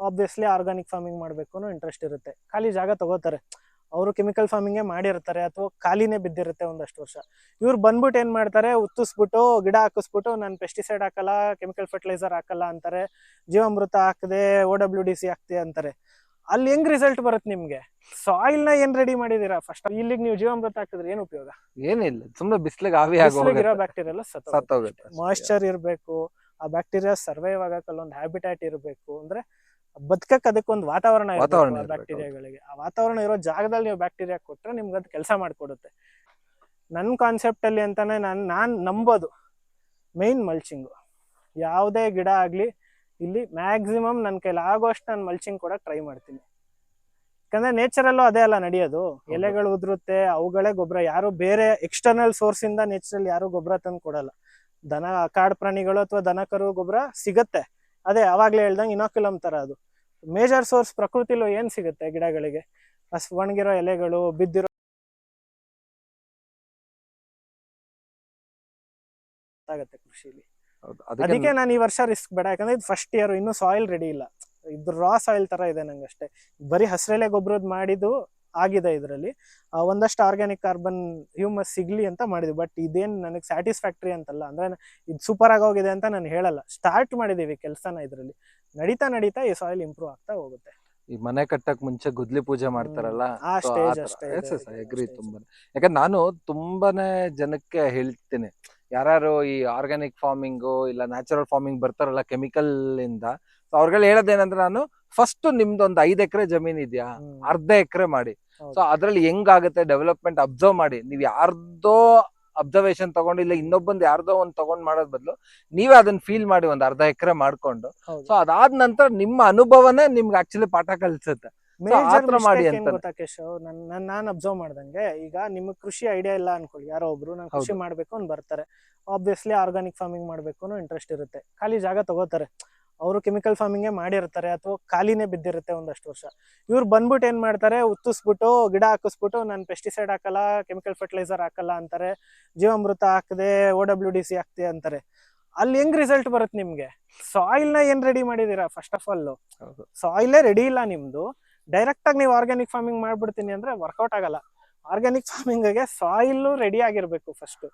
Obviously organic farming ಮಾಡಬೇಕು ಅನ್ನೋ interest ಇರುತ್ತೆ. ಖಾಲಿ ಜಾಗ ತಗೋತಾರೆ. ಅವರು ಕೆಮಿಕಲ್ ಫಾರ್ಮಿಂಗೇ ಮಾಡಿರ್ತಾರೆ ಅಥವಾ ಖಾಲಿನೇ ಬಿದ್ದಿರುತ್ತೆ ಒಂದಷ್ಟು ವರ್ಷ. ಇವ್ರು ಬಂದ್ಬಿಟ್ಟು ಏನು ಮಾಡ್ತಾರೆ? ಉತ್ತಿಸ್ಬಿಟ್ಟು ಗಿಡ ಹಾಕಿಸ್ಬಿಟ್ಟು ನಾನು ಪೆಸ್ಟಿಸೈಡ್ ಹಾಕಲ್ಲ ಕೆಮಿಕಲ್ ಫರ್ಟಿಲೈಸರ್ ಹಾಕಲ್ಲ ಅಂತಾರೆ. ಜೀವಾಮೃತ ಹಾಕದೆ ಓ ಡಬ್ಲ್ಯೂ ಡಿ ಸಿ ಹಾಕ್ತೆ ಅಂತಾರೆ. ಅಲ್ಲಿ ಹೆಂಗ್ ರಿಸಲ್ಟ್ ಬರುತ್ತೆ ನಿಮ್ಗೆ? ಸಾಯಿಲ್ನ ಏನ್ ರೆಡಿ ಮಾಡಿದೀರಾ? ಫಸ್ಟ್ ಇಲ್ಲಿಗೆ ನೀವು ಜೀವಾಮೃತ ಹಾಕಿದ್ರೆ ಏನು ಉಪಯೋಗ? ಏನಿಲ್ಲ ತುಂಬಾ ಬಿಸ್ಲಿಗೆ ಆವಿ ಆಗಿ ಬ್ಯಾಕ್ಟೀರಿಯಲ್ಲ. ಸತ್ತೋಗುತ್ತೆ. ಮಾಯಿಶ್ಚರ್ ಇರಬೇಕು ಆ ಬ್ಯಾಕ್ಟೀರಿಯಾ ಸರ್ವೈವ್ ಆಗಕ್ಕೆ ಅಲ್ಲೊಂದು ಹ್ಯಾಬಿಟ್ಯಾಟ್ ಇರಬೇಕು. ಅಂದ್ರೆ ಬದುಕಕ್ಕೆ ಅದಕ್ಕೊಂದು ವಾತಾವರಣ ವಾತಾವರಣ ಇರ್ಬೇಕು, ಬ್ಯಾಕ್ಟೀರಿಯಾಗಳಿಗೆ ಆ ವಾತಾವರಣ ಇರೋ ಜಾಗದಲ್ಲಿ ನೀವು ಬ್ಯಾಕ್ಟೀರಿಯಾ ಕೊಟ್ರೆ ನಿಮ್ಗೆ ಅದು ಕೆಲಸ ಮಾಡಿಕೊಡುತ್ತೆ. ನನ್ನ ಕಾನ್ಸೆಪ್ಟ್ ಅಲ್ಲಿ ಅಂತಾನೆ ನಾನು ನಾನ್ ನಂಬೋದು ಮೇನ್ ಮಲ್ಚಿಂಗು ಯಾವುದೇ ಗಿಡ ಆಗ್ಲಿ ಇಲ್ಲಿ ಮ್ಯಾಕ್ಸಿಮಮ್ ನನ್ನ ಕೈಲಿ ಆಗೋಷ್ಟು ನಾನು ಮಲ್ಚಿಂಗ್ ಕೂಡ ಟ್ರೈ ಮಾಡ್ತೀನಿ. ಯಾಕಂದ್ರೆ ನೇಚರಲ್ಲೂ ಅದೇ ಅಲ್ಲ ನಡೆಯೋದು. ಎಲೆಗಳು ಉದುರುತ್ತೆ ಅವುಗಳೇ ಗೊಬ್ಬರ ಯಾರು ಬೇರೆ ಎಕ್ಸ್ಟರ್ನಲ್ ಸೋರ್ಸ್ ಇಂದ ನೇಚರಲ್ಲಿ ಯಾರು ಗೊಬ್ಬರ ತಂದು ಕೊಡಲ್ಲ. ದನ ಕಾಡು ಪ್ರಾಣಿಗಳು ಅಥವಾ ದನ ಕರು ಗೊಬ್ಬರ ಸಿಗತ್ತೆ. ಅದೇ ಅವಾಗ್ಲೇ ಹೇಳ್ದಂಗೆ ಇನೋಕ್ಯುಲಮ್ ತರ ಅದು. ಮೇಜರ್ ಸೋರ್ಸ್ ಪ್ರಕೃತಿಲೂ ಏನ್ ಸಿಗುತ್ತೆ ಗಿಡಗಳಿಗೆ? ಅಸ್ ಒಣಗಿರೋ ಎಲೆಗಳು ಬಿದ್ದಿರೋ ಆಗುತ್ತೆ ಕೃಷಿಲಿ. ಹೌದು. ಅದಕ್ಕೆ ಅದಕ್ಕೆ ನಾನು ಈ ವರ್ಷ ರಿಸ್ಕ್ ಬೇಡ ಯಾಕಂದ್ರೆ ಇದು ಫಸ್ಟ್ ಇಯರ್ ಇನ್ನು ಸಾಯಿಲ್ ರೆಡಿ ಇಲ್ಲ. ಇದು ರಾ ಸಾಯಿಲ್ ತರ ಇದೆ ನಂಗೆ ಅಷ್ಟೇ. ಬರೀ ಹಸಿರೆಲೆ ಗೊಬ್ಬರದ್ ಮಾಡಿದ್ದು ಆಗಿದೆ ಇದರಲ್ಲಿ. ಒಂದಷ್ಟು ಆರ್ಗ್ಯಾನಿಕ್ ಕಾರ್ಬನ್ ಹ್ಯೂಮಸ್ ಸಿಗ್ಲಿ ಅಂತ ಮಾಡಿದ್ವಿ ಬಟ್ ಇದೇನ್ ನನಗೆ ಸ್ಯಾಟಿಸ್ಫ್ಯಾಕ್ಟ್ರಿ ಅಂತಲ್ಲ. ಅಂದ್ರೆ ಇದು ಸೂಪರ್ ಆಗೋಗಿದೆ ಅಂತ ನಾನು ಹೇಳಲ್ಲ. ಸ್ಟಾರ್ಟ್ ಮಾಡಿದೀವಿ ಕೆಲಸನ ಇದರಲ್ಲಿ. ನಡೀತಾ ನಡೀತಾ ಈ ಸಾಯಿಲ್ ಇಂಪ್ರೂವ್ ಆಗ್ತಾ ಹೋಗುತ್ತೆ. ಈ ಮನೆ ಕಟ್ಟಕ್ ಮುಂಚೆ ಗುದ್ಲಿ ಪೂಜೆ ಮಾಡ್ತಾರಲ್ಲ ಆ so ಸ್ಟೇಜ್ ತರ. ಅಷ್ಟೇ Yes, ಇದೆ yes, I agree ಆ ತುಂಬಾನೇ. ಯಾಕಂದ್ರೆ ನಾನು ತುಂಬಾನೇ ಜನಕ್ಕೆ ಹೇಳ್ತೀನಿ ಯಾರು ಈ ಆರ್ಗ್ಯಾನಿಕ್ ಫಾರ್ಮಿಂಗು ಇಲ್ಲ ನ್ಯಾಚುರಲ್ ಫಾರ್ಮಿಂಗ್ ಬರ್ತಾರಲ್ಲ ಕೆಮಿಕಲ್ ಇಂದ ಸೊ ಅವ್ರಿಗೆ ಹೇಳೋದೇನಂದ್ರೆ ನಾನು ಫಸ್ಟ್ ನಿಮ್ದು ಒಂದು ಐದ್ ಎಕರೆ ಜಮೀನ್ ಇದೆಯಾ? ಹ್ಮ್. ಅರ್ಧ ಎಕರೆ ಮಾಡಿ. ಹೌದು. ಸೊ ಅದ್ರಲ್ಲಿ ಹೆಂಗಾಗುತ್ತೆ ಡೆವಲಪ್ಮೆಂಟ್ ಅಬ್ಸರ್ವ್ ಮಾಡಿ. ನೀವ್ ಯಾರ್ದೋ ಅಬ್ಸರ್ವೇಷನ್ ತಗೊಂಡು ಇಲ್ಲ ಇನ್ನೊಬ್ಬಂದ್ ಯಾರ್ದೋ ಒಂದ್ ತಗೊಂಡ್ ಮಾಡೋದ್ ಬದಲು ನೀವೇ ಅದನ್ನ ಫೀಲ್ ಮಾಡಿ ಒಂದ್ ಅರ್ಧ ಎಕರೆ ಮಾಡ್ಕೊಂಡು. ಸೊ ಅದಾದ ನಂತರ ನಿಮ್ಮ ಅನುಭವನೇ ನಿಮ್ಗೆ ಆಕ್ಚುಲಿ ಪಾಠ ಕಲ್ಸುತ್ತೆ. ಮಾಡಿ ಕೇಶವ್? ನನ್ ಅಬ್ಸರ್ವ್ ಮಾಡ್ದಂಗೆ ಈಗ ನಿಮ್ಗೆ ಕೃಷಿ ಐಡಿಯಾ ಇಲ್ಲ ಅನ್ಕೊಳ್ಳಿ. ಯಾರೋ ಒಬ್ರು ನಾನು ಕೃಷಿ. ಮಾಡ್ಬೇಕು ಅಂತ ಬರ್ತಾರೆ. ಆಬ್ವಿಯಸ್ಲಿ ಆರ್ಗಾನಿಕ್ ಫಾರ್ಮಿಂಗ್ ಮಾಡ್ಬೇಕು ಅನ್ನೋ ಇಂಟ್ರೆಸ್ಟ್ ಇರುತ್ತೆ. ಖಾಲಿ ಜಾಗ ತಗೋತಾರೆ. ಅವರು ಕೆಮಿಕಲ್ ಫಾರ್ಮಿಂಗೇ ಮಾಡಿರ್ತಾರೆ ಅಥವಾ ಖಾಲಿನೇ ಬಿದ್ದಿರುತ್ತೆ ಒಂದಷ್ಟು ವರ್ಷ. ಇವ್ರು ಬಂದ್ಬಿಟ್ಟು ಏನು ಮಾಡ್ತಾರೆ ಉತ್ತಿಸ್ಬಿಟ್ಟು ಗಿಡ ಹಾಕಿಸ್ಬಿಟ್ಟು ನಾನು ಪೆಸ್ಟಿಸೈಡ್ ಹಾಕಲ್ಲ ಕೆಮಿಕಲ್ ಫರ್ಟಿಲೈಸರ್ ಹಾಕಲ್ಲ ಅಂತಾರೆ ಜೀವಾಮೃತ ಹಾಕದೆ ಓ ಡಬ್ಲ್ಯೂ ಡಿ ಸಿ ಹಾಕ್ತಿ ಅಂತಾರೆ. ಅಲ್ಲಿ ಹೆಂಗ್ ರಿಸಲ್ಟ್ ಬರುತ್ತೆ ನಿಮ್ಗೆ? ಸಾಯಿಲ್ನ ಏನ್ ರೆಡಿ ಮಾಡಿದೀರಾ ಫಸ್ಟ್ ಆಫ್ ಆಲ್. ಸಾಯಿಲೇ ರೆಡಿ ಇಲ್ಲ ನಿಮ್ದು. ಡೈರೆಕ್ಟ್ ಆಗಿ ನೀವು ಆರ್ಗ್ಯಾನಿಕ್ ಫಾರ್ಮಿಂಗ್ ಮಾಡ್ಬಿಡ್ತೀನಿ ಅಂದ್ರೆ ವರ್ಕೌಟ್ ಆಗಲ್ಲ. ಆರ್ಗ್ಯಾನಿಕ್ ಫಾರ್ಮಿಂಗ್ಗೆ ಸಾಯಿಲ್ ರೆಡಿ ಆಗಿರ್ಬೇಕು ಫಸ್ಟ್.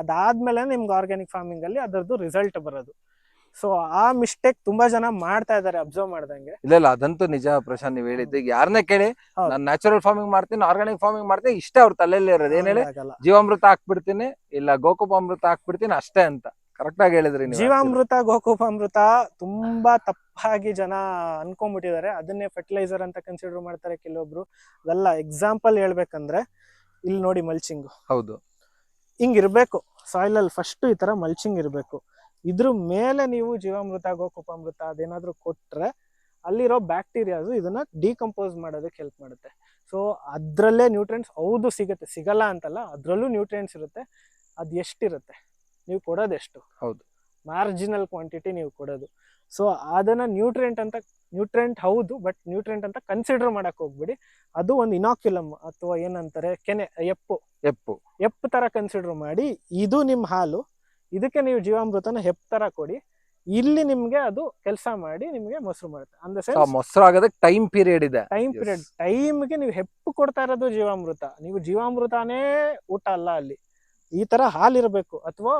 ಅದಾದ್ಮೇಲೆ ನಿಮ್ಗೆ ಆರ್ಗ್ಯಾನಿಕ್ ಫಾರ್ಮಿಂಗ್ ಅಲ್ಲಿ ಅದರದ್ದು ರಿಸಲ್ಟ್ ಬರೋದು. ಸೊ ಆ ಮಿಸ್ಟೇಕ್ ತುಂಬಾ ಜನ ಮಾಡ್ತಾ ಇದಾರೆ ಅಬ್ಸರ್ವ್ ಮಾಡ್ದಂಗೆ. ಇಲ್ಲ ಇಲ್ಲ ಅದಂತೂ ನಿಜ ಪ್ರಶಾಂತ್ ನೀವ್ ಹೇಳಿದ್ದು. ಈಗ ಯಾರನ್ನೇ ಕೇಳಿ ಹೌದು. ನಾನು ನ್ಯಾಚುರಲ್ ಫಾರ್ಮಿಂಗ್ ಮಾಡ್ತೀನಿ ಆರ್ಗಾನಿಕ್ ಫಾರ್ಮಿಂಗ್ ಮಾಡ್ತೀನಿ ಇಷ್ಟ ಅವ್ರ ತಲೆಯಲ್ಲಿ ಇರೋದು. ಏನ್ ಹೇಳಿ? ಆಗಲ್ಲ ಜೀವಾಮೃತ ಹಾಕ್ಬಿಡ್ತೀನಿ ಇಲ್ಲ ಗೋಕುಪ ಅಮೃತ ಹಾಕ್ಬಿಡ್ತೀನಿ ಅಷ್ಟೇ ಅಂತ. ಕರೆಕ್ಟ್ ಆಗಿ ಹೇಳಿದ್ರಿ ನೀವು ಜೀವಾಮೃತ ಅಮೃತ ತುಂಬಾ ತಪ್ಪಾಗಿ ಜನ ಅನ್ಕೊಂಡ್ಬಿಟ್ಟಿದ್ದಾರೆ. ಅದನ್ನೇ ಫರ್ಟಿಲೈಸರ್ ಅಂತ ಕನ್ಸಿಡರ್ ಮಾಡ್ತಾರೆ ಕೆಲವೊಬ್ರು. ಅದೆಲ್ಲ ಎಕ್ಸಾಂಪಲ್ ಹೇಳ್ಬೇಕಂದ್ರೆ ಇಲ್ಲಿ ನೋಡಿ ಮಲ್ಚಿಂಗ್ ಹೌದು. ಹಿಂಗಿರ್ಬೇಕು ಸಾಯ್ಲಲ್ಲಿ ಸಾಯಿಲ್ ಅಲ್ಲಿ ಫಸ್ಟ್ ಈ ತರ ಮಲ್ಚಿಂಗ್ ಇರ್ಬೇಕು. ಇದ್ರ ಮೇಲೆ ನೀವು ಜೀವಾಮೃತ ಗೋಕುಪಾಮೃತ ಅದೇನಾದ್ರೂ ಕೊಟ್ರೆ ಅಲ್ಲಿರೋ ಬ್ಯಾಕ್ಟೀರಿಯಾಸ್ ಇದನ್ನ ಡಿಕಂಪೋಸ್ ಮಾಡೋದಕ್ಕೆ ಹೆಲ್ಪ್ ಮಾಡುತ್ತೆ. ಸೊ ಅದ್ರಲ್ಲೇ ನ್ಯೂಟ್ರಿಯೆಂಟ್ಸ್ ಹೌದು ಸಿಗುತ್ತೆ. ಸಿಗಲ್ಲ ಅಂತಲ್ಲ ಅದ್ರಲ್ಲೂ ನ್ಯೂಟ್ರಿಯೆಂಟ್ಸ್ ಇರುತ್ತೆ. ಅದು ಎಷ್ಟಿರುತ್ತೆ? ನೀವು ಕೊಡೋದು ಎಷ್ಟು? ಹೌದು. ಮಾರ್ಜಿನಲ್ ಕ್ವಾಂಟಿಟಿ ನೀವು ಕೊಡೋದು. ಸೊ ಅದನ್ನ ನ್ಯೂಟ್ರಿಯೆಂಟ್ ಅಂತ ನ್ಯೂಟ್ರಿಯೆಂಟ್ ಹೌದು ಬಟ್ ನ್ಯೂಟ್ರಿಯೆಂಟ್ ಅಂತ ಕನ್ಸಿಡರ್ ಮಾಡಕ್ ಹೋಗ್ಬಿಡಿ. ಅದು ಒಂದು ಇನಾಕ್ಯುಲಮ್ ಅಥವಾ ಏನಂತಾರೆ ಕೆನೆ ಎಪ್ಪು. ಎಪ್ಪು. ಎಪ್ಪು ತರ ಕನ್ಸಿಡರ್ ಮಾಡಿ ಇದು ನಿಮ್ಮ ಹಾಲು ಇದಕ್ಕೆ ನೀವು ಜೀವಾಮೃತನ ಹೆಪ್ ತರ ಕೊಡಿ. ಇಲ್ಲಿ ನಿಮ್ಗೆ ಅದು ಕೆಲಸ ಮಾಡಿ ನಿಮ್ಗೆ ಮೊಸರು ಮಾಡುತ್ತೆ ಅಂದ್ರೆ ಸೆನ್ಸ್ ಮೊಸರು ಆಗೋದಕ್ಕೆ ಟೈಮ್ ಪೀರಿಯಡ್ ಇದೆ. ಟೈಮ್ ಪೀರಿಯಡ್ ಪೀರಿಯಡ್ ಟೈಮ್ಗೆ ನೀವು ಹೆಪ್ಪು ಕೊಡ್ತಾ ಇರೋದು ಜೀವಾಮೃತ. ನೀವು ಜೀವಾಮೃತನೇ ಊಟ ಅಲ್ಲ ಅಲ್ಲಿ. ಈ ತರ ಹಾಲ್ ಇರಬೇಕು ಅಥವಾ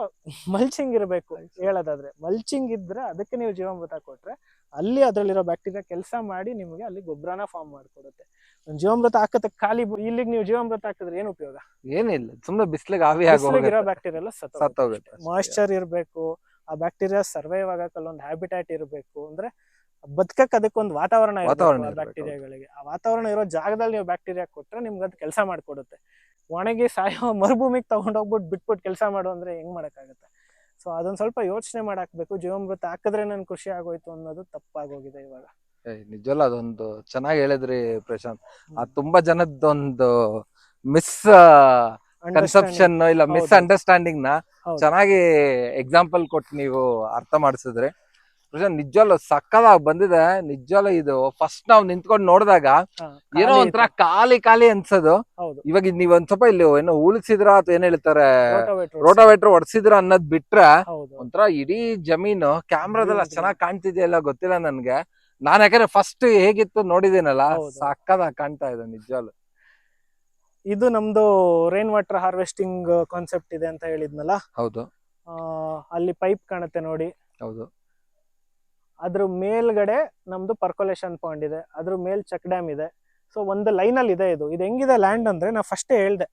ಮಲ್ಚಿಂಗ್ ಇರಬೇಕು ಹೇಳೋದಾದ್ರೆ. ಮಲ್ಚಿಂಗ್ ಇದ್ರೆ ಅದಕ್ಕೆ ನೀವು ಜೀವಾಮೃತ ಕೊಟ್ರೆ ಅಲ್ಲಿ ಅದರಲ್ಲಿರೋ ಬ್ಯಾಕ್ಟೀರಿಯಾ ಕೆಲಸ ಮಾಡಿ ನಿಮಗೆ ಅಲ್ಲಿ ಗೊಬ್ಬರನ ಫಾರ್ಮ್ ಮಾಡ್ಕೊಡುತ್ತೆ. ಜೀವಾಮೃತ ಹಾಕತ್ತೆ ಖಾಲಿ ಇಲ್ಲಿ ಇಲ್ಲಿಗೆ ನೀವು ಜೀವಾಮೃತ ಹಾಕಿದ್ರೆ ಏನು ಉಪಯೋಗ? ಏನಿಲ್ಲ ಸುಮ್ನೆ ಬಿಸಿಲಿಗೆ ಆವಿ ಇರೋ ಬ್ಯಾಕ್ಟೀರಿಯಲ್ಲ ಬ್ಯಾಕ್ಟೀರಿಯಾ ಎಲ್ಲ ಸತ್ತ ಸತ್ತೋಗುತ್ತೆ ಮಾಯಿಶ್ಚರ್ ಇರಬೇಕು ಆ ಬ್ಯಾಕ್ಟೀರಿಯಾ ಸರ್ವೈವ್ ಆಗಕ್ಕೆ ಒಂದು ಹ್ಯಾಬಿಟ್ಯಾಟ್ ಇರಬೇಕು ಅಂದ್ರೆ ಬದುಕಕ್ಕೆ ಅದಕ್ಕೊಂದು ವಾತಾವರಣ ಬ್ಯಾಕ್ಟೀರಿಯಾಗಳಿಗೆ ಆ ವಾತಾವರಣ ಇರೋ ಜಾಗದಲ್ಲಿ ನೀವು ಬ್ಯಾಕ್ಟೀರಿಯಾ ಕೊಟ್ರೆ ನಿಮ್ಗೆ ಅದು ಕೆಲಸ ಮಾಡಿಕೊಡುತ್ತೆ. ಒಣಗಿ ಸಾಯೋ ಮರುಭೂಮಿಗೆ ತಗೊಂಡೋಗ್ಬಿಟ್ಟು ಬಿಟ್ಬಿಟ್ಟು ಕೆಲಸ ಮಾಡು ಅಂದ್ರೆ ಹೆಂಗ್ ಮಾಡಕ್ಕಾಗತ್ತೆ? ಸೊ ಅದೊಂದ್ ಸ್ವಲ್ಪ ಯೋಚನೆ ಮಾಡಾಕ್ಬೇಕು ಜೀವಾಮೃತ ಹಾಕಿದ್ರೆ ನನ್ ಖುಷಿ ಆಗೋಯ್ತು ಅನ್ನೋದು ತಪ್ಪಾಗೋಗಿದೆ ಇವಾಗ. ನಿಜವಲ್ಲ ಅದೊಂದು ಚೆನ್ನಾಗಿ ಹೇಳಿದ್ರಿ ಪ್ರಶಾಂತ್. ಆ ತುಂಬಾ ಜನದೊಂದು ಮಿಸ್ ಕನ್ಸೆಪ್ಷನ್ ಇಲ್ಲ ಮಿಸ್ ಅಂಡರ್ಸ್ಟ್ಯಾಂಡಿಂಗ್ನ ಚೆನ್ನಾಗಿ ಎಕ್ಸಾಂಪಲ್ ಕೊಟ್ಟು ನೀವು ಅರ್ಥ ಮಾಡಿಸಿದ್ರಿ. ನಿಜವಲ್ಲ ಸಕ್ಕದಾಗಿ ಬಂದಿದೆ. ನಿಜವಲ್ಲ ಇದು. ಫಸ್ಟ್ ನಾವ್ ನಿಂತ್ಕೊಂಡು ನೋಡಿದಾಗ ಏನೋ ಒಂಥರ. ಖಾಲಿ ಖಾಲಿ ಅನ್ಸೋದು. ಇವಾಗ ಇದ್ ನೀವ್ ಒಂದ್ ಸ್ವಲ್ಪ ಇಲ್ಲಿ ಏನೋ ಉಳಿಸಿದ್ರ ಅಥವಾ ಏನ್ ಹೇಳ್ತಾರೆ? ರೋಟೋವೇಟ್ರ್ ಹೊಡ್ಸಿದ್ರ ಅನ್ನೋದ್ ಬಿಟ್ರೆ ಒಂಥರ ಇಡೀ ಜಮೀನು ಕ್ಯಾಮ್ರಾದಲ್ಲ. ಚೆನ್ನಾಗಿ ಕಾಣ್ತಿದೆಯಲ್ಲ ಗೊತ್ತಿಲ್ಲ ನನ್ಗೆ. ನಾನ್ ಯಾಕಂದ್ರೆ ಫಸ್ಟ್ ಹೇಗಿತ್ತು ನೋಡಿದೀನಲ್ಲ ಸಕ್ಕದ ಸಕ್ಕದಾಗ ಕಾಣ್ತಾ ಇದೆ ನಿಜವಾಗ್ಲು ಇದು ನಮ್ದು ರೈನ್ ವಾಟರ್ ಹಾರ್ವೆಸ್ಟಿಂಗ್ ಕಾನ್ಸೆಪ್ಟ್ ಇದೆ ಅಂತ ಹೇಳಿದ್ನಲ್ಲ? ಹೌದು. ಅಲ್ಲಿ ಪೈಪ್ ಕಾಣುತ್ತೆ ನೋಡಿ. ಹೌದು. ಅದ್ರ ಮೇಲ್ಗಡೆ ನಮ್ದು ಪರ್ಕೊಲೇಷನ್ ಪಾಯಿಂಟ್ ಇದೆ ಅದ್ರ ಮೇಲ್ ಚೆಕ್ ಡ್ಯಾಮ್ ಇದೆ. ಸೊ ಒಂದು ಲೈನಲ್ಲಿ ಇದೆ ಇದು. ಇದು ಹೆಂಗಿದೆ ಲ್ಯಾಂಡ್ ಅಂದ್ರೆ ನಾ ಫಸ್ಟೇ ಹೇಳ್ದೆ.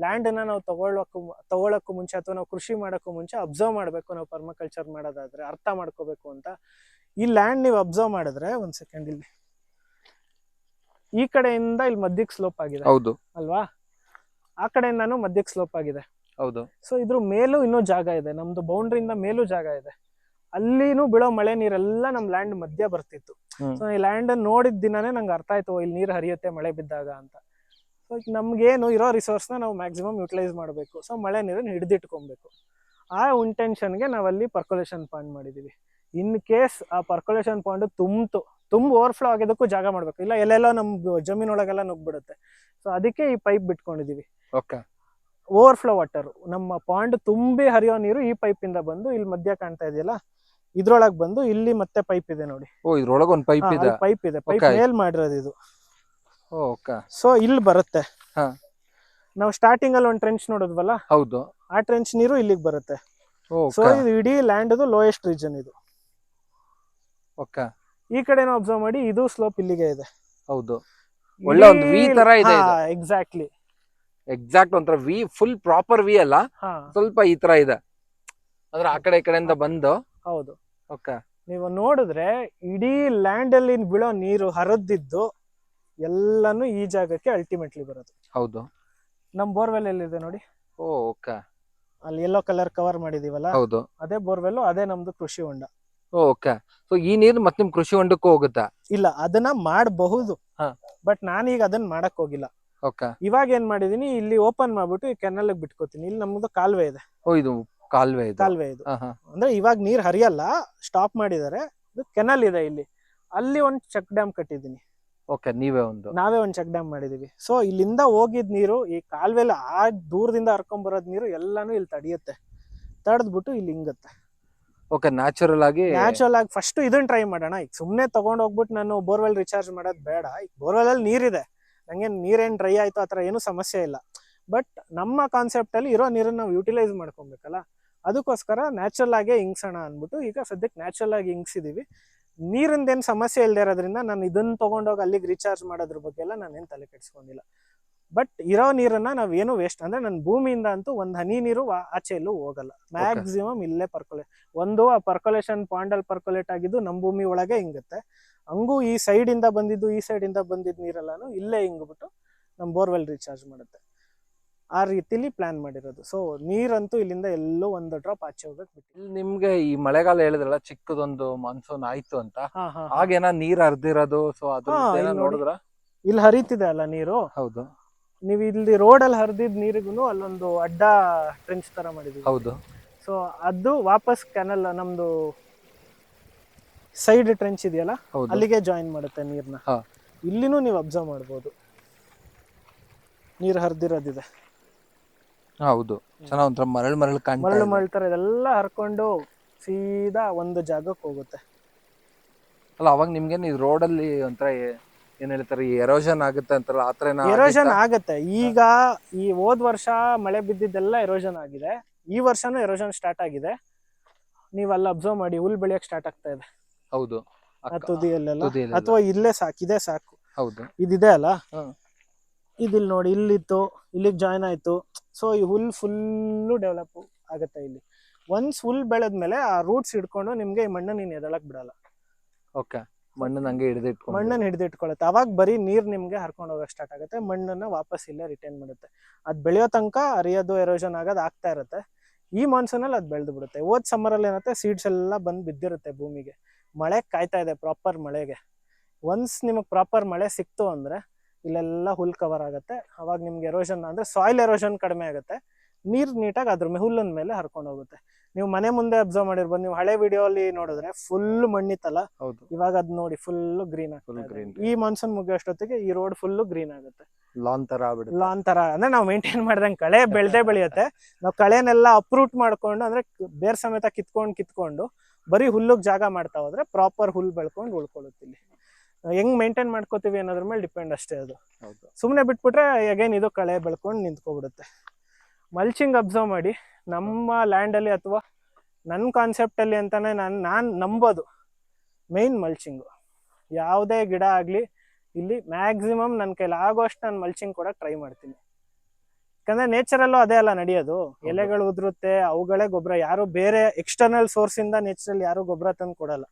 ಲ್ಯಾಂಡ್ ಅನ್ನ ನಾವು ತಗೊಳ್ಳೋಕ್ಕೂ ತಗೊಳಕ್ಕೂ ಮುಂಚೆ ಅಥವಾ ನಾವು ಕೃಷಿ ಮಾಡೋಕ್ಕೂ ಮುಂಚೆ ಅಬ್ಸರ್ವ್ ಮಾಡಬೇಕು ನಾವು ಪರ್ಮಕಲ್ಚರ್ ಮಾಡೋದಾದ್ರೆ ಅರ್ಥ ಮಾಡ್ಕೋಬೇಕು ಅಂತ. ಈ ಲ್ಯಾಂಡ್ ನೀವು ಅಬ್ಸರ್ವ್ ಮಾಡಿದ್ರೆ ಒಂದ್ ಸೆಕೆಂಡ್ ಇಲ್ಲಿ. ಈ ಕಡೆಯಿಂದ ಇಲ್ಲಿ ಮಧ್ಯಕ್ಕೆ ಸ್ಲೋಪ್ ಆಗಿದೆ. ಹೌದು. ಅಲ್ವಾ? ಆ ಕಡೆಯಿಂದಾನು ಮಧ್ಯಕ್ಕೆ ಸ್ಲೋಪ್ ಆಗಿದೆ. ಹೌದು. ಸೊ ಇದ್ರ ಮೇಲೂ ಇನ್ನೂ ಜಾಗ ಇದೆ. ನಮ್ದು ಬೌಂಡ್ರಿಯಿಂದ ಮೇಲೂ ಜಾಗ ಇದೆ. ಅಲ್ಲಿನೂ ಬೀಳೋ ಮಳೆ ನೀರೆಲ್ಲ ನಮ್ ಲ್ಯಾಂಡ್ ಮಧ್ಯ ಬರ್ತಿತ್ತು. ಸೊ ಈ ಲ್ಯಾಂಡ್ ನೋಡಿದ ದಿನಾನೇ ನಂಗೆ ಅರ್ಥ ಆಯ್ತು ಇಲ್ಲಿ ನೀರು ಹರಿಯುತ್ತೆ ಮಳೆ ಬಿದ್ದಾಗ ಅಂತ. ಸೊ ನಮ್ಗೇನು ಇರೋ ರಿಸೋರ್ಸ್ನ ನಾವು ಮ್ಯಾಕ್ಸಿಮಮ್ ಯುಟಿಲೈಸ್ ಮಾಡಬೇಕು. ಸೊ ಮಳೆ ನೀರನ್ನು ಹಿಡಿದಿಟ್ಕೊಬೇಕು. ಆ ಇಂಟೆನ್ಷನ್ಗೆ ನಾವಲ್ಲಿ ಪರ್ಕೊಲೇಷನ್ ಪಾಯಿಂಟ್ ಮಾಡಿದೀವಿ. ಇನ್ ಕೇಸ್ ಆ ಪರ್ಕೊಲೇಷನ್ ಪಾಯಿಂಟ್ ತುಂಬ್ತು ತುಂಬ ಓವರ್ಫ್ಲೋ ಆಗಿದ್ದಕ್ಕೂ ಜಾಗ ಮಾಡ್ಬೇಕು. ಇಲ್ಲ ಎಲ್ಲೆಲ್ಲೋ ನಮ್ ಜಮೀನೊಳಗೆಲ್ಲ ನುಗ್ಬಿಡುತ್ತೆ ಸೊ ಅದಕ್ಕೆ ಈ ಪೈಪ್ ಬಿಟ್ಕೊಂಡಿದೀವಿ. ಓಕೆ ಓವರ್ಫ್ಲೋ ವಾಟರ್ ನಮ್ಮ ಪಾಂಡ್ ತುಂಬಿ ಹರಿಯೋ ನೀರು ಈ ಪೈಪ್ ಇಂದ ಬಂದು ಇಲ್ಲಿ ಮಧ್ಯ ಕಾಣ್ತಾ ಇದೆಯಲ್ಲ? ಇದ್ರೊಳಗ್ ಬಂದು ಇಲ್ಲಿ ಮತ್ತೆ ಪೈಪ್ ಇದೆ ನೋಡಿ. ಓ ಇದ್ರೊಳಗೆ ಒಂದ್ ಪೈಪ್ ಇದೆ? ಪೈಪ್ ಇದೆ. Pipe Okay. ಮೇಲ್ ಮಾಡಿರೋದು ಇದು. ಓಕೆ. ಸೊ ಇಲ್ಲಿ ಬರುತ್ತೆ. ಹಾ. ನಾವು ಸ್ಟಾರ್ಟಿಂಗ್ ಅಲ್ಲಿ ಒಂದು ಟ್ರೆಂಚ್ ನೋಡಿದ್ವಲ್ಲ? ಹೌದು. ಆ ಟ್ರೆಂಚ್ ನೀರು ಇಲ್ಲಿಗೆ ಬರುತ್ತೆ. ಸೊ ಓಕೆ ಇದು ಇಡೀ ಲ್ಯಾಂಡ್ ಲೋಯೆಸ್ಟ್ ರೀಜನ್ ಇದು. ಓಕೆ. ಈ ಕಡೆ ಅಬ್ಸರ್ವ್ ಮಾಡಿ ಇದು ಸ್ಲೋಪ್ ಇಲ್ಲಿಗೆ ಇದೆ. ಹೌದು. ಒಳ್ಳೆ ಒಂದು ವಿ ತರ ಇದೆ ಇದು. ಎಕ್ಸಾಕ್ಟ್ಲಿ ಎಕ್ಸಾಕ್ಟ್ ಒಂಥರ ವಿ ಫುಲ್ ಪ್ರಾಪರ್ ವಿ ಅಲ್ಲ. ಹಾ. ಸ್ವಲ್ಪ ಈ ತರ ಇದೆ. ಅಂದ್ರೆ ಆ ಕಡೆ ಈ ಕಡೆಯಿಂದ ಬಂದು ಹೌದು. ಓಕೆ. ನೀವು ನೋಡಿದ್ರೆ ಇಡೀ ಲ್ಯಾಂಡ್ ಅಲ್ಲಿ ಬೀಳೋ ನೀರು ಹರಿದಿದ್ದು ಎಲ್ಲಾನು ಈ ಜಾಗಕ್ಕೆ ಅಲ್ಟಿಮೇಟ್ಲಿ ಬರೋದು. ಹೌದು. ನಮ್ ಬೋರ್ವೆಲ್ ಎಲ್ಲಿದೆ ನೋಡಿ? Oh okay. ಅಲ್ಲಿ ಯೆಲ್ಲೋ ಕಲರ್ ಕವರ್ ಮಾಡಿದೀವಲ್ಲ? ಹೌದು. ಅದೇ ಬೋರ್ವೆಲ್ ಅದೇ ನಮ್ದು ಕೃಷಿ ಹೊಂಡ. ಓಕೆ. ಸೊ ಈ ನೀರು ಮತ್ತೆ ನಿಮ್ ಕೃಷಿ ಹೊಂಡಕ್ಕೂ ಹೋಗುತ್ತಾ? ಇಲ್ಲ ಅದನ್ನ ಮಾಡಬಹುದು. ಹಾ. ಬಟ್ ಈಗ ಅದನ್ನ ಮಾಡಕ್ ಹೋಗಿಲ್ಲ. ಓಕೆ. ಇವಾಗ ಏನ್ ಮಾಡಿದೀನಿ ಇಲ್ಲಿ ಓಪನ್ ಮಾಡ್ಬಿಟ್ಟು ಈ ಕೆನಲ್ ಬಿಟ್ಕೋತೀನಿ. ಇಲ್ಲಿ ನಮ್ದು ಕಾಲುವೆ ಇದೆ. ಓ ಇದು ಕಾಲುವೆ ಇದು. ಕಾಲುವೆ ಇದು. ಅಂದ್ರೆ ಇವಾಗ ನೀರ್ ಹರಿಯಲ್ಲ ಸ್ಟಾಪ್ ಮಾಡಿದ್ದಾರೆ ಇದು ಕೆನಲ್ ಇದೆ ಇಲ್ಲಿ. ಅಲ್ಲಿ ಒಂದ್ ಚೆಕ್ ಡ್ಯಾಮ್ ಕಟ್ಟಿದೀನಿ ಓಕೆ ನೀವೇ ಒಂದು. ನಾವೇ ಒಂದ್ ಚೆಕ್ ಡ್ಯಾಮ್ ಮಾಡಿದೀವಿ. ಸೊ ಇಲ್ಲಿಂದ ಹೋಗಿದ್ ನೀರು ಈ ಕಾಲುವೆಲಿ ಆ ದೂರದಿಂದ ಹರ್ಕೊಂಡ್ ಬರೋದ್ ನೀರು ಎಲ್ಲಾನು ಇಲ್ಲಿ ತಡೆಯುತ್ತೆ. ತಡೆದ್ಬಿಟ್ಟು ಇಲ್ಲಿ ಹಿಂಗತ್ತೆ ಓಕೆ ನ್ಯಾಚುರಲ್ ಆಗಿ ನ್ಯಾಚುರಲ್ ಆಗಿ ಫಸ್ಟ್ ಇದನ್ನ ಟ್ರೈ ಮಾಡೋಣ. ಈಗ ಸುಮ್ನೆ ತಗೊಂಡ್ ಹೋಗ್ಬಿಟ್ಟು ನಾನು ಬೋರ್ವೆಲ್ ರಿಚಾರ್ಜ್ ಮಾಡೋದ್ ಬೇಡ. ಈಗ ಬೋರ್ವೆಲ್ ಅಲ್ಲಿ ನೀರಿದೆ. ನಂಗೆ ನೀರೇನ್ ಡ್ರೈ ಆಯ್ತು ಆತರ ಏನು ಸಮಸ್ಯೆ ಇಲ್ಲ. ಬಟ್ ನಮ್ಮ ಕಾನ್ಸೆಪ್ಟ್ ಅಲ್ಲಿ ಇರೋ ನೀರನ್ನ ನಾವು ಯುಟಿಲೈಸ್ ಮಾಡ್ಕೊಬೇಕಲ್ಲ. ಅದಕ್ಕೋಸ್ಕರ ನ್ಯಾಚುರಲ್ ಆಗೇ ಹಿಂಗ್ಸೋಣ ಅಂದ್ಬಿಟ್ಟು ಈಗ ಸದ್ಯಕ್ಕೆ ನ್ಯಾಚುರಲ್ ಆಗಿ ಹಿಂಗ್ಸಿದೀವಿ ನೀರಿಂದೇನು ಸಮಸ್ಯೆ ಇಲ್ಲದೆ ಇರೋದ್ರಿಂದ ನಾನು ಇದನ್ನ ತೊಗೊಂಡೋಗಿ ಅಲ್ಲಿಗೆ ರಿಚಾರ್ಜ್ ಮಾಡೋದ್ರ ಬಗ್ಗೆ ಎಲ್ಲ ನಾನೇನು ತಲೆ ಕೆಡಿಸ್ಕೊಂಡಿಲ್ಲ. ಬಟ್ ಇರೋ ನೀರನ್ನ ನಾವ್ ಏನು ವೇಸ್ಟ್ ಅಂದ್ರೆ ನನ್ನ ಭೂಮಿಯಿಂದ ಅಂತೂ ಒಂದು ಹನಿ ನೀರು ಆಚೆ ಎಲ್ಲೂ ಹೋಗಲ್ಲ. ಮ್ಯಾಕ್ಸಿಮಮ್ ಇಲ್ಲೇ ಪರ್ಕೊಲೆ ಒಂದು ಆ ಪರ್ಕೊಲೇಷನ್ ಪಾಂಡಲ್ ಪರ್ಕೊಲೇಟ್ ಆಗಿದ್ದು ನಮ್ಮ ಭೂಮಿ ಒಳಗೆ ಹಿಂಗುತ್ತೆ ಹಂಗೂ ಈ ಸೈಡ್ ಇಂದ ಬಂದಿದ್ದು, ಈ ಸೈಡ್ ಇಂದ ಬಂದಿದ್ದ ನೀರೆಲ್ಲಾನು ಇಲ್ಲೇ ಹಿಂಗ್ಬಿಟ್ಟು ನಮ್ಮ ಬೋರ್ವೆಲ್ ರೀಚಾರ್ಜ್ ಮಾಡುತ್ತೆ. ಆ ರೀತಿಲಿ ಪ್ಲಾನ್ ಮಾಡಿರೋದು. ಸೊ ನೀರಂತೂ ಇಲ್ಲಿಂದ ಎಲ್ಲೋ ಒಂದು ಡ್ರಾಪ್ ಆಚೆ ಹೋಗಕ್ ಬಿಟ್ಟು. ಇಲ್ಲಿ ನಿಮ್ಗೆ ಈ ಮಳೆಗಾಲ ಹೇಳಿದ್ರಲ್ಲ ಚಿಕ್ಕದೊಂದು ಮಾನ್ಸೂನ್ ಆಯ್ತು ಅಂತ. ಹಾ ಹಾ. ಆಗೇನ ನೀರ್ ಹರಿದಿರೋದು ಸೊ ಅದು ಹಾ, ಏನೋ ಇಲ್ಲಿ ನೋಡಿ. ನೋಡಿದ್ರ? ಇಲ್ಲಿ ಹರಿತಿದೆ ಅಲ್ಲ ನೀರು? ಹೌದು. ನೀವು ಇಲ್ಲಿ ರೋಡ್ ಅಲ್ಲಿ ಹರಿದಿದ್ ನೀರಿಗೂ ಅಲ್ಲೊಂದು ಅಡ್ಡ ಟ್ರೆಂಚ್ ತರ ಮಾಡಿದ್ವಿ. ಹೌದು. ಸೊ ಅದು ವಾಪಸ್ ಕೆನಲ್ ನಮ್ದು ಸೈಡ್ ಟ್ರೆಂಚ್ ಇದೆಯಲ್ಲ ಹೌದು. ಅಲ್ಲಿಗೆ ಜಾಯಿನ್ ಮಾಡುತ್ತೆ ನೀರ್ನ. ಹಾ. ಇಲ್ಲಿನೂ ನೀವು ಅಬ್ಸರ್ವ್ ಮಾಡ್ಬೋದು. ನೀರು ಹರಿದಿರೋದಿದೆ. ಹೌದು. ಚೆನ್ನಾಗ್ ಒಂಥರ ಮರಳು ಮರಳು ಕಾಣ್ತಾ ಮರಳು ಇದೆ. ಮರಳು ತರ ಇದೆಲ್ಲ ಹರ್ಕೊಂಡು ಸೀದಾ ಒಂದು ಜಾಗಕ್ಕೆ ಹೋಗುತ್ತೆ. ಅಲ್ಲ ಅವಾಗ ನಿಮ್ಗೆ ಈ ರೋಡ್ ಅಲ್ಲಿ ಒಂಥರ ಏ- ಏನ್ ಹೇಳ್ತಾರೆ ಎರೋಷನ್ ಆಗುತ್ತೆ ಅಂತಾರಲ್ಲ ಆತರ ಎರೋಷನ್ ಆಗತ್ತೆ? ಈಗ ಈ ಹೋದ್ ವರ್ಷ ಮಳೆ ಬಿದ್ದಿದ್ದೆಲ್ಲ ಎರೋಷನ್ ಆಗಿದೆ. ಈ ವರ್ಷನೂ ಎರೋಷನ್ ಸ್ಟಾರ್ಟ್ ಆಗಿದೆ. ನೀವು ಅಲ್ಲಿ ಅಬ್ಸರ್ವ್ ಮಾಡಿ ಹುಲ್ ಬೆಳೆಯಕ್ ಸ್ಟಾರ್ಟ್ ಆಗ್ತಾ ಇದೆ. ಹೌದು. ಆ ಅಕ್ಕ- ತುದಿಯಲ್ಲೆಲ್ಲ. ತುದಿಯಲ್ಲೆಲ್ಲ. ಅಥವಾ ಇಲ್ಲೇ ಸಾಕು ಇದೇ ಸಾಕು. ಹೌದು. ಇದಿದೆ ಅಲ್ಲ? ಹ್ಮ್. ಇದಿಲ್ ನೋಡಿ ಇಲ್ಲಿತ್ತು ಇಲ್ಲಿಗೆ ಜಾಯ್ನ್ ಆಯ್ತು. ಸೊ ಈ ಹುಲ್ ಫುಲ್ಲು ಡೆವಲಪ್ ಆಗುತ್ತೆ ಇಲ್ಲಿ. ಒನ್ಸ್ ಹುಲ್ ಬೆಳೆದ್ಮೇಲೆ ಆ ರೂಟ್ಸ್ ಹಿಡ್ಕೊಂಡು ನಿಮಗೆ ಈ ಮಣ್ಣು ನೀನು ಎದಳಕ್ ಬಿಡಲ್ಲ. ಓಕೆ ಮಣ್ಣನ್ನ ಹಂಗೆ ಹಿಡಿದಿಟ್ಕೊ ಇಟ್ಕೊಂಡು ಮಣ್ಣನ್ನು ಹಿಡಿದಿಟ್ಕೊಳತ್ತೆ ಅವಾಗ ಬರೀ ನೀರು ನಿಮಗೆ ಹರ್ಕೊಂಡು ಹೋಗಕ್ ಸ್ಟಾರ್ಟ್ ಆಗುತ್ತೆ. ಮಣ್ಣನ್ನ ವಾಪಸ್ ಇಲ್ಲೇ ರಿಟೈನ್ ಮಾಡುತ್ತೆ. ಅದು ಬೆಳೆಯೋ ತನಕ ಅರಿಯೋದು ಎರೋಷನ್ ಆಗೋದು ಆಗ್ತಾ ಇರುತ್ತೆ. ಈ ಮಾನ್ಸೂನಲ್ಲಿ ಅಲ್ಲಿ ಅದ್ ಬೆಳೆದು ಬಿಡುತ್ತೆ. ಓದ್ ಸಮ್ಮರಲ್ಲಿ ಏನತ್ತೆ ಸೀಡ್ಸ್ ಎಲ್ಲ ಬಂದು ಬಿದ್ದಿರುತ್ತೆ ಭೂಮಿಗೆ. ಮಳೆ ಕಾಯ್ತಾ ಇದೆ ಪ್ರಾಪರ್ ಮಳೆಗೆ. ಒನ್ಸ್ ನಿಮಗೆ ಪ್ರಾಪರ್ ಮಳೆ ಸಿಕ್ತು ಅಂದ್ರೆ ಇಲ್ಲೆಲ್ಲ ಹುಲ್ ಕವರ್ ಆಗುತ್ತೆ. ಅವಾಗ ನಿಮ್ಗೆ ಎರೋಷನ್ ಅಂದ್ರೆ ಸಾಯಿಲ್ ಎರೋಷನ್ ಕಡಿಮೆ ಆಗುತ್ತೆ. ನೀರ್ ನೀಟಾಗಿ ಅದ್ರ ಮೇಲೆ ಹುಲ್ಲಿನ ಮೇಲೆ ಹರ್ಕೊಂಡು ಹೋಗುತ್ತೆ. ನೀವು ಮನೆ ಮುಂದೆ ಅಬ್ಸರ್ವ್ ಮಾಡಿರ್ಬೋದು. ನೀವು ಹಳೆ ವಿಡಿಯೋ ಅಲ್ಲಿ ನೋಡಿದ್ರೆ ಫುಲ್ ಮಣ್ಣಿತ್ತಲ್ಲ ಹೌದು. ಇವಾಗ ಅದ್ ನೋಡಿ ಫುಲ್ ಗ್ರೀನ್ ಆಗ್ತದೆ green. ಈ ಮಾನ್ಸೂನ್ ಮುಗಿಯೋಷ್ಟೊತ್ತಿಗೆ ಈ ರೋಡ್ ಫುಲ್ ಗ್ರೀನ್ ಆಗುತ್ತೆ. ಲಾನ್ ತರ ಆಗ್ಬಿಡುತ್ತೆ. ಲಾನ್ ತರ. ಅಂದ್ರೆ ನಾವು ಮೇಂಟೈನ್ ಮಾಡ್ದಂಗೆ ಕಳೆ ಬೆಳ್ದೇ ಬೆಳೆಯುತ್ತೆ. ನಾವು ಕಳೆನೆಲ್ಲ ಅಪ್ರೂಟ್ ಮಾಡ್ಕೊಂಡು ಅಂದ್ರೆ ಬೇರ್ ಸಮೇತ ಕಿತ್ಕೊಂಡು ಕಿತ್ಕೊಂಡು ಬರೀ ಹುಲ್ಲುಗ್ ಜಾಗ ಮಾಡ್ತಾ ಹೋದ್ರೆ ಪ್ರಾಪರ್ ಹುಲ್ ಬೆಳ್ಕೊಂಡು ಉಳ್ಕೊಳ್ಳುತ್ತೆ ಇಲ್ಲಿ. ಹೆಂಗ್ ಮೇಂಟೈನ್ ಮಾಡ್ಕೋತೀವಿ ಅನ್ನೋದ್ರ ಮೇಲೆ ಡಿಪೆಂಡ್ ಅಷ್ಟೇ ಅದು. ಸುಮ್ಮನೆ ಬಿಟ್ಬಿಟ್ರೆ ಅಗೇನ್ ಇದು ಕಳೆ ಬೆಳ್ಕೊಂಡು ನಿಂತ್ಕೊಬಿಡುತ್ತೆ. ಮಲ್ಚಿಂಗ್ ಅಬ್ಸರ್ವ್ ಮಾಡಿ ನಮ್ಮ ಲ್ಯಾಂಡಲ್ಲಿ ಅಥವಾ ನನ್ನ ಕಾನ್ಸೆಪ್ಟಲ್ಲಿ ಅಂತಾನೆ ನಾನು ನಾನು ನಂಬೋದು ಮೇಯ್ನ್ ಮಲ್ಚಿಂಗು ಯಾವುದೇ ಗಿಡ ಆಗಲಿ ಇಲ್ಲಿ ಮ್ಯಾಕ್ಸಿಮಮ್ ನನ್ನ ಕೈಲಿ ಆಗೋಷ್ಟು ನಾನು ಮಲ್ಚಿಂಗ್ ಕೂಡ ಟ್ರೈ ಮಾಡ್ತೀನಿ. ಯಾಕಂದ್ರೆ ನೇಚರಲ್ಲೂ ಅದೇ ಅಲ್ಲ ನಡೆಯೋದು. ಎಲೆಗಳು ಉದುರುತ್ತೆ ಅವುಗಳೇ ಗೊಬ್ಬರ ಯಾರು ಬೇರೆ ಎಕ್ಸ್ಟರ್ನಲ್ ಸೋರ್ಸ್ ಇಂದ ನೇಚರಲ್ಲಿ ಯಾರು ಗೊಬ್ಬರ ತಂದು ಕೊಡಲ್ಲ.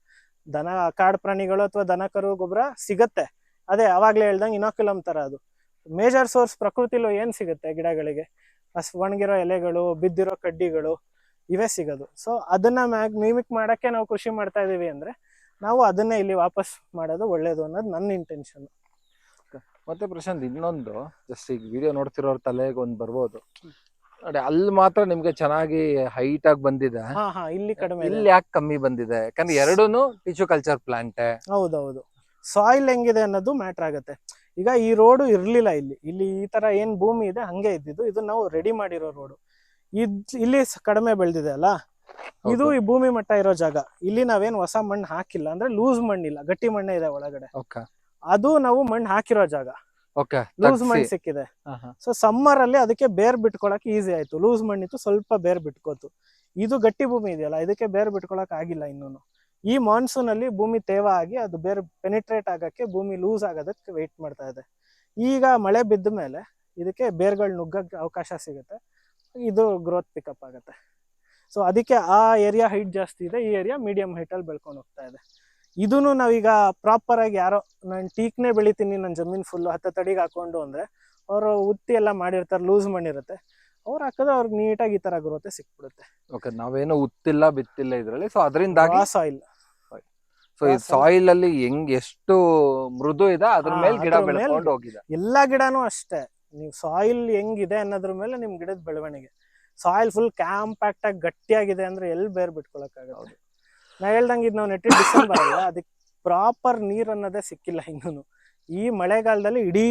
ದನ ಕಾಡು ಪ್ರಾಣಿಗಳು ಅಥವಾ ದನ, ಕರು, ಗೊಬ್ಬರ ಸಿಗತ್ತೆ. ಅದೇ ಅವಾಗ್ಲೇ ಹೇಳ್ದಂಗೆ ಇನೋಕ್ಯುಲಮ್ ತರ ಅದು. ಮೇಜರ್ ಸೋರ್ಸ್ ಪ್ರಕೃತಿಲೂ ಏನ್ ಸಿಗುತ್ತೆ ಗಿಡಗಳಿಗೆ? ಅಸ್ ಒಣಗಿರೋ ಎಲೆಗಳು, ಬಿದ್ದಿರೋ ಕಡ್ಡಿಗಳು, ಇವೇ ಸಿಗೋದು. ಸೊ ಅದನ್ನ ಮ್ಯಾಗ್ ಮಿಮಿಕ್ ಮಾಡಕ್ಕೆ ನಾವು ಕೃಷಿ ಮಾಡ್ತಾ ಇದೀವಿ ಅಂದ್ರೆ ನಾವು ಅದನ್ನೇ ಇಲ್ಲಿ ವಾಪಸ್ ಮಾಡೋದು ಒಳ್ಳೇದು ಅನ್ನೋದು ನನ್ನ ಇಂಟೆನ್ಷನ್ ಮತ್ತೆ ಪ್ರಶಾಂತ್, ಇನ್ನೊಂದು ಜಸ್ಟ್ ಈಗ ವಿಡಿಯೋ ನೋಡ್ತಿರೋರ್ ತಲೆಗೆ ಒಂದು ಬರ್ಬೋದು. ನೋಡಿ ಅಲ್ಲಿ ಮಾತ್ರ ನಿಮ್ಗೆ ಚೆನ್ನಾಗಿ ಹೈಟ್ ಆಗಿ ಬಂದಿದೆ. ಹಾ ಹಾ ಇಲ್ಲಿ ಕಡಿಮೆ. ಇಲ್ಲಿ ಯಾಕೆ ಕಮ್ಮಿ ಬಂದಿದೆ? ಯಾಕಂದ್ರೆ ಎರಡೂನು ಟಿಶ್ಯೂ ಕಲ್ಚರ್ ಪ್ಲಾಂಟ್ ಹೌದೌದು. ಸಾಯಿಲ್ ಹೆಂಗಿದೆ ಅನ್ನೋದು ಮ್ಯಾಟರ್ ಆಗುತ್ತೆ. ಈಗ ಈ ರೋಡು ಇರ್ಲಿಲ್ಲ ಇಲ್ಲಿ. ಇಲ್ಲಿ ಈ ತರ ಏನ್ ಭೂಮಿ ಇದೆ ಹಂಗೆ ಇದ್ದಿದ್ದು. ಇದು ನಾವು ರೆಡಿ ಮಾಡಿರೋ ರೋಡು ಇದ್ ಇಲ್ಲಿ ಸ- ಕಡಿಮೆ ಬೆಳೆದಿದೆ ಅಲ್ಲ? ಇದು ಈ ಭೂಮಿ ಮಟ್ಟ ಇರೋ ಜಾಗ. ಇಲ್ಲಿ ನಾವೇನ್ ಹೊಸ ಮಣ್ಣು ಹಾಕಿಲ್ಲ. ಅಂದ್ರೆ ಲೂಸ್ ಮಣ್ಣಿಲ್ಲ. ಗಟ್ಟಿ ಮಣ್ಣೇ ಇದೆ ಒಳಗಡೆ. ಓಕೆ. ಅದು ನಾವು ಮಣ್ಣು ಹಾಕಿರೋ ಜಾಗ. ಓಕೆ ಲೂಸ್ ಮಣ್ಣು ಸಿಕ್ಕಿದೆ. ಸೊ ಸಮ್ಮರ್ ಅಲ್ಲಿ ಅದಕ್ಕೆ ಬೇರ್ ಬಿಟ್ಕೊಳಕ್ ಈಸಿ ಆಯ್ತು. ಲೂಸ್ ಮಣ್ಣಿತ್ತು ಸ್ವಲ್ಪ ಬೇರ್ ಬಿಟ್ಕೋತು. ಇದು ಗಟ್ಟಿ ಭೂಮಿ ಇದೆಯಲ್ಲ ಇದಕ್ಕೆ ಬೇರ್ ಬಿಟ್ಕೊಳಕ್ ಆಗಿಲ್ಲ ಇನ್ನೂ ಈ ಮಾನ್ಸೂನ್ ಅಲ್ಲಿ ಭೂಮಿ ತೇವ ಆಗಿ ಅದು ಬೇರ್ ಪೆನಿಟ್ರೇಟ್ ಆಗಕ್ಕೆ ಭೂಮಿ ಲೂಸ್ ಆಗೋದಕ್ಕೆ ವೆಯ್ಟ್ ಮಾಡ್ತಾ ಇದೆ. ಈಗ ಮಳೆ ಬಿದ್ದ ಮೇಲೆ ಇದಕ್ಕೆ ಬೇರ್ಗಳು ನುಗ್ಗಕ್ಕೆ ಅವಕಾಶ ಸಿಗುತ್ತೆ. ಇದು ಗ್ರೋತ್ ಪಿಕಪ್ ಆಗುತ್ತೆ. ಸೊ ಅದಕ್ಕೆ ಆ ಏರಿಯಾ ಹೈಟ್ ಜಾಸ್ತಿ ಇದೆ ಈ ಏರಿಯಾ ಮೀಡಿಯಂ ಹೈಟಲ್ಲಿ ಬೆಳ್ಕೊಂಡು ಹೋಗ್ತಾ ಇದೆ. ಇದನ್ನು ನಾವೀಗ ಪ್ರಾಪರ್ ಆಗಿ ಯಾರೋ ನಾನು ಟೀಕ್ನೇ ಬೆಳಿತೀನಿ ನನ್ನ ಜಮೀನ್ ಫುಲ್ ಹತ್ತು ತಡಿಗೆ ಹಾಕೊಂಡು ಅಂದ್ರೆ ಅವರು ಉತ್ತಿ ಎಲ್ಲ ಮಾಡಿರ್ತಾರೆ ಲೂಸ್ ಮಣ್ಣಿರುತ್ತೆ ಅವ್ರು ಹಾಕಿದ್ರೆ ಅವ್ರಿಗೆ ನೀಟಾಗಿ ಈ ತರ ಗ್ರೋತೆ ಸಿಕ್ಬಿಡುತ್ತೆ. ಓಕೆ ನಾವೇನು ಉತ್ತಿಲ್ಲ ಬಿತ್ತಿಲ್ಲ ಇದ್ರಲ್ಲಿ. ಸೊ ಅದರಿಂದಾಗಿ ಸಾಯಿಲ್ ಸೊ ಈ ಸಾಯಿಲ್ ಅಲ್ಲಿ ಹೆಂಗ್ ಎಷ್ಟು ಮೃದು ಇದೆ ಅದ್ರ ಮೇಲೆ ಗಿಡ ಬೆಳೆಕೊಂಡು ಹೋಗಿದೆ. ಎಲ್ಲಾ ಗಿಡನೂ ಅಷ್ಟೇ. ನೀವು ಸಾಯಿಲ್ ಹೆಂಗಿದೆ ಅನ್ನೋದ್ರ ಮೇಲೆ ನಿಮ್ ಗಿಡದ ಬೆಳವಣಿಗೆ. ಸಾಯಿಲ್ ಫುಲ್ ಕ್ಯಾಂಪ್ಯಾಕ್ಟ್ ಆಗಿ ಗಟ್ಟಿಯಾಗಿದೆ ಅಂದ್ರೆ ಎಲ್ಲಿ ಬೇರ್ ಬಿಟ್ಕೊಳಕ್ಕಾಗತ್ತೆ? ನಾ ಹೇಳ್ದಂಗೆ ಇದು ನಾವು ನೆಟ್ಟಿದ್ ಡಿಸೆಂಬರ್ ಅಲ್ಲ ಅದಕ್ಕೆ ಪ್ರಾಪರ್ ನೀರ್ ಅನ್ನೋದೇ ಸಿಕ್ಕಿಲ್ಲ ಇನ್ನೂ ಈ ಮಳೆಗಾಲದಲ್ಲಿ ಇಡೀ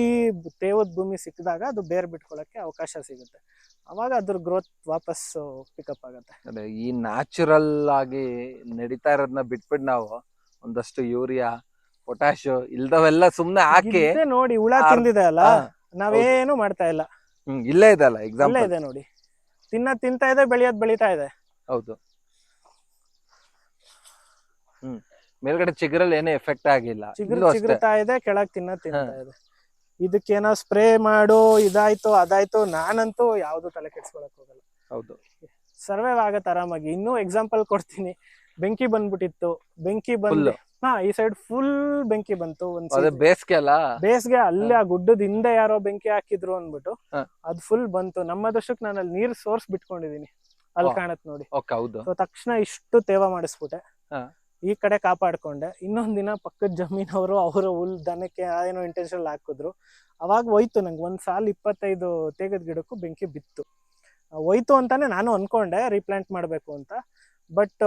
ತೇವದ ಭೂಮಿ ಸಿಕ್ಕಿದಾಗ ಅದು ಬೇರ್ ಬಿಟ್ಕೊಳಕ್ಕೆ ಅವಕಾಶ ಸಿಗುತ್ತೆ. ಅವಾಗ ಅದ್ರ ಗ್ರೋತ್ ವಾಪಸ್ ಪಿಕಪ್ ಆಗುತ್ತೆ. ಅದೇ ಈ ನ್ಯಾಚುರಲ್ ಆಗಿ ನಡೀತಾ ಇರೋದನ್ನ ಬಿಟ್ಬಿಟ್ಟು ನಾವು. ಒಂದಷ್ಟು ಯೂರಿಯಾ ಪೊಟ್ಯಾಶ್ ಇಲ್ದವೆಲ್ಲ ಸುಮ್ನೆ ಹಾಕಿ ಇದೇ ನೋಡಿ ಹುಳ ತಿಂದಿದೆ ಅಲ್ಲ ನಾವೇನು ಮಾಡ್ತಾ ಇಲ್ಲ. ಹ್ಮ್, ಇಲ್ಲೇ ಇದೆ ಅಲ್ಲ ಎಕ್ಸಾಂಪಲ್ ಇದೆ ನೋಡಿ. ತಿನ್ನ ತಿಂತಾ ಇದೆ ಬೆಳೆಯೋದ್ ಬೆಳೀತಾ ಇದೆ. ಹೌದು. ಹ್ಮ್. ಮೇಲ್ಗಡೆ ಚಿಗುರಲ್ಲಿ ಏನೇ ಎಫೆಕ್ಟ್ ಆಗಿಲ್ಲ. ಚಿಗುರು ಇಲ್ಲೂ ಅಷ್ಟೇ. ಚಿಗುರ್ತಾ ಇದೆ ಕೆಳಗ್ ತಿನ್ನ ತಿಂತಾ ಇದೆ. ಇದಕ್ಕೇನೋ ಸ್ಪ್ರೇ ಮಾಡು ಇದಾಯ್ತು ಅದಾಯ್ತು ನಾನಂತೂ ಯಾವ್ದು ತಲೆ ಕೆಡ್ಸ್ಕೊಳಕ್ ಹೋಗಲ್ಲ. ಹೌದು. ಸರ್ವೈವ್ ಆಗತ್ತೆ ಆರಾಮಾಗಿ. ಇನ್ನೂ ಎಕ್ಸಾಂಪಲ್ ಕೊಡ್ತೀನಿ. ಬೆಂಕಿ ಬಂದ್ಬಿಟ್ಟಿತ್ತು. ಬೆಂಕಿ ಬಂದ್ ಹಾ ಈ ಸೈಡ್ ಫುಲ್ ಬೆಂಕಿ ಬಂತು ಒಂದ್ ಅದೇ ಬೇಸಿಗೆ ಅಲ್ಲ? ಬೇಸ್ಗೆ ಅಲ್ಲೇ ಆ ಗುಡ್ಡದ ಹಿಂದೆ ಯಾರೋ ಬೆಂಕಿ ಹಾಕಿದ್ರು ಅಂದ್ಬಿಟ್ಟು ಹಾ. ಅದ್ ಫುಲ್ ಬಂತು. ನಮ್ಮ ಅದೃಷ್ಟಕ್ಕೆ ನಾನು ಅಲ್ಲಿ ನೀರ್ ಸೋರ್ಸ್ ಬಿಟ್ಕೊಂಡಿದೀನಿ. ಅಲ್ಲಿ. ಕಾಣತ್ ನೋಡಿ. ಓಕೆ ಹೌದು. ಸೊ ತಕ್ಷಣ ಇಷ್ಟು ತೇವ ಮಾಡಿಸ್ಬಿಟ್ಟೆ. ಹಾ. ಈ ಕಡೆ ಕಾಪಾಡ್ಕೊಂಡೆ. ಇನ್ನೊಂದು ದಿನ ಪಕ್ಕದ ಜಮೀನವರು ಅವರು ಹುಲ್ ದನಕ್ಕೆ ಏನೋ ಇಂಟೆನ್ಷನ್ ಹಾಕಿದ್ರು. ಅವಾಗ ಹೋಯ್ತು ನಂಗೆ ಒಂದು ಸಾಲ ಇಪ್ಪತ್ತೈದು ತೇಗದ ಗಿಡಕ್ಕೂ ಬೆಂಕಿ ಬಿತ್ತು. ಹೋಯ್ತು ಅಂತಾನೆ ನಾನು ಅನ್ಕೊಂಡೆ ರೀಪ್ಲಾಂಟ್ ಮಾಡಬೇಕು ಅಂತ. ಬಟ್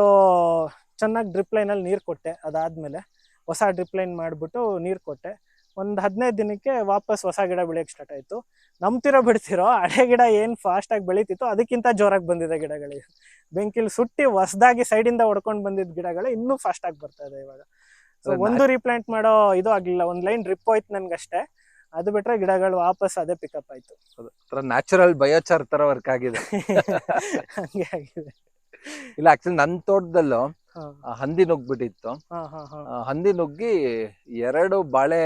ಚೆನ್ನಾಗಿ ಡ್ರಿಪ್ ಲೈನಲ್ಲಿ ನೀರು ಕೊಟ್ಟೆ ಅದಾದ್ಮೇಲೆ. ಹೊಸ ಡ್ರಿಪ್ ಲೈನ್ ಮಾಡಿಬಿಟ್ಟು ನೀರು ಕೊಟ್ಟೆ. ಒಂದ್ ಹದಿನೈದು ದಿನಕ್ಕೆ ವಾಪಸ್ ಹೊಸ ಗಿಡ ಬೆಳೆಯಕ್ಕೆ ಸ್ಟಾರ್ಟ್ ಆಯ್ತು. ನಂಬ್ತಿರೋ ಬಿಡ್ತಿರೋ ಹಳೆ ಗಿಡ ಏನ್ ಫಾಸ್ಟ್ ಆಗಿ ಬೆಳೀತಿತ್ತು ಅದಕ್ಕಿಂತ ಜೋರಾಗಿ ಬಂದಿದೆ ಗಿಡಗಳಿಗೆ ಬೆಂಕಿಲಿ ಸುಟ್ಟಿ ಹೊಸದಾಗಿ ಸೈಡಿಂದ ಹೊಡ್ಕೊಂಡ್ ಬಂದಿದ್ದ ಗಿಡಗಳು ಇನ್ನೂ ಫಾಸ್ಟ್ ಆಗಿ ಬರ್ತಾ ಇದೆ ಇವಾಗ. ಸೊ ಒಂದು ರೀಪ್ಲಾಂಟ್ ಮಾಡೋ ಇದು ಆಗ್ಲಿಲ್ಲ. ಒಂದ್ ಲೈನ್ ಡ್ರಿಪ್ ಹೋಯ್ತು ನನ್ಗಷ್ಟೇ. ಅದು ಬಿಟ್ರೆ ಗಿಡಗಳು ವಾಪಸ್ ಅದೇ ಪಿಕಪ್ ಆಯ್ತು. ನ್ಯಾಚುರಲ್ ಬಯೋಚಾರ್ ತರ ವರ್ಕ್ ಆಗಿದೆ. ಹಂಗೆ ಆಗಿದೆ. ಇಲ್ಲ ಆಕ್ಚುಲಿ ನನ್ನ ತೋಟದಲ್ಲೂ ಹಂದಿ ನುಗ್ಬಿಟ್ಟಿತ್ತು ಹಂದಿ ನುಗ್ಗಿ ಎರಡು ಬಾಳೆ